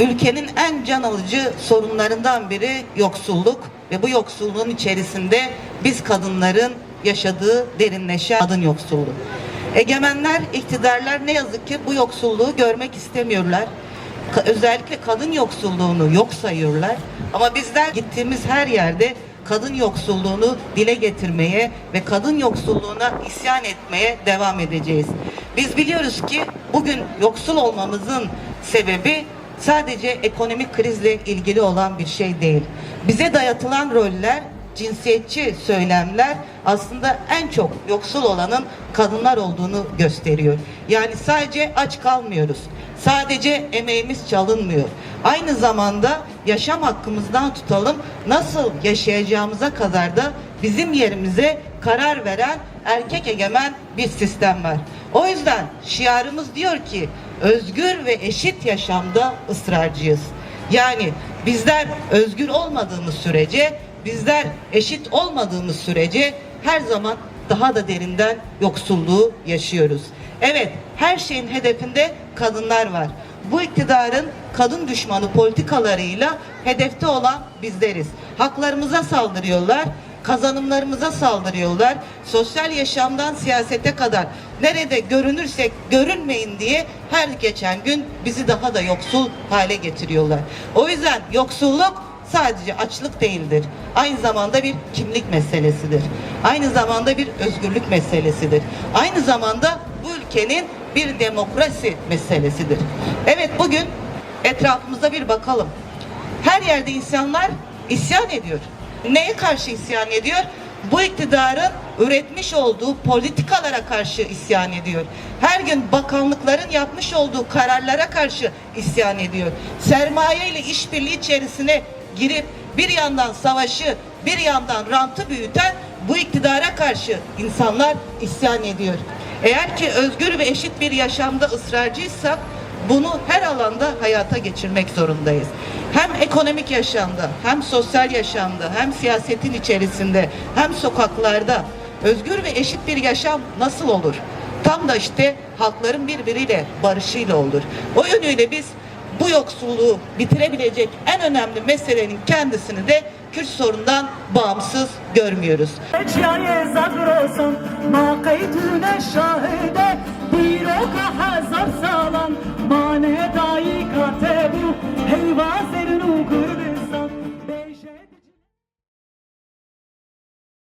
ülkenin en can alıcı sorunlarından biri yoksulluk ve bu yoksulluğun içerisinde biz kadınların yaşadığı derinleşen kadın yoksulluğu. Egemenler, iktidarlar ne yazık ki bu yoksulluğu görmek istemiyorlar. Özellikle kadın yoksulluğunu yok sayıyorlar. Ama bizler gittiğimiz her yerde kadın yoksulluğunu dile getirmeye ve kadın yoksulluğuna isyan etmeye devam edeceğiz. Biz biliyoruz ki bugün yoksul olmamızın sebebi sadece ekonomik krizle ilgili olan bir şey değil. Bize dayatılan roller cinsiyetçi söylemler aslında en çok yoksul olanın kadınlar olduğunu gösteriyor. Yani sadece aç kalmıyoruz. Sadece emeğimiz çalınmıyor. Aynı zamanda yaşam hakkımızdan tutalım nasıl yaşayacağımıza kadar da bizim yerimize karar veren erkek egemen bir sistem var. O yüzden şiarımız diyor ki özgür ve eşit yaşamda ısrarcıyız. Yani bizler özgür olmadığımız sürece, bizler eşit olmadığımız sürece her zaman daha da derinden yoksulluğu yaşıyoruz. Evet, her şeyin hedefinde kadınlar var. Bu iktidarın kadın düşmanı politikalarıyla hedefte olan bizleriz. Haklarımıza saldırıyorlar, kazanımlarımıza saldırıyorlar. Sosyal yaşamdan siyasete kadar nerede görünürsek görünmeyin diye her geçen gün bizi daha da yoksul hale getiriyorlar. O yüzden yoksulluk sadece açlık değildir. Aynı zamanda bir kimlik meselesidir. Aynı zamanda bir özgürlük meselesidir. Aynı zamanda bu ülkenin bir demokrasi meselesidir. Evet bugün etrafımıza bir bakalım. Her yerde insanlar isyan ediyor. Neye karşı isyan ediyor? Bu iktidarın üretmiş olduğu politikalara karşı isyan ediyor. Her gün bakanlıkların yapmış olduğu kararlara karşı isyan ediyor. Sermaye ile işbirliği içerisine girip bir yandan savaşı, bir yandan rantı büyüten bu iktidara karşı insanlar isyan ediyor. Eğer ki özgür ve eşit bir yaşamda ısrarcıysak bunu her alanda hayata geçirmek zorundayız. Hem ekonomik yaşamda, hem sosyal yaşamda, hem siyasetin içerisinde, hem sokaklarda özgür ve eşit bir yaşam nasıl olur? Tam da işte halkların birbiriyle barışıyla olur. O yönüyle biz bu yoksulluğu bitirebilecek en önemli meselenin kendisini de Kürt sorundan bağımsız görmüyoruz.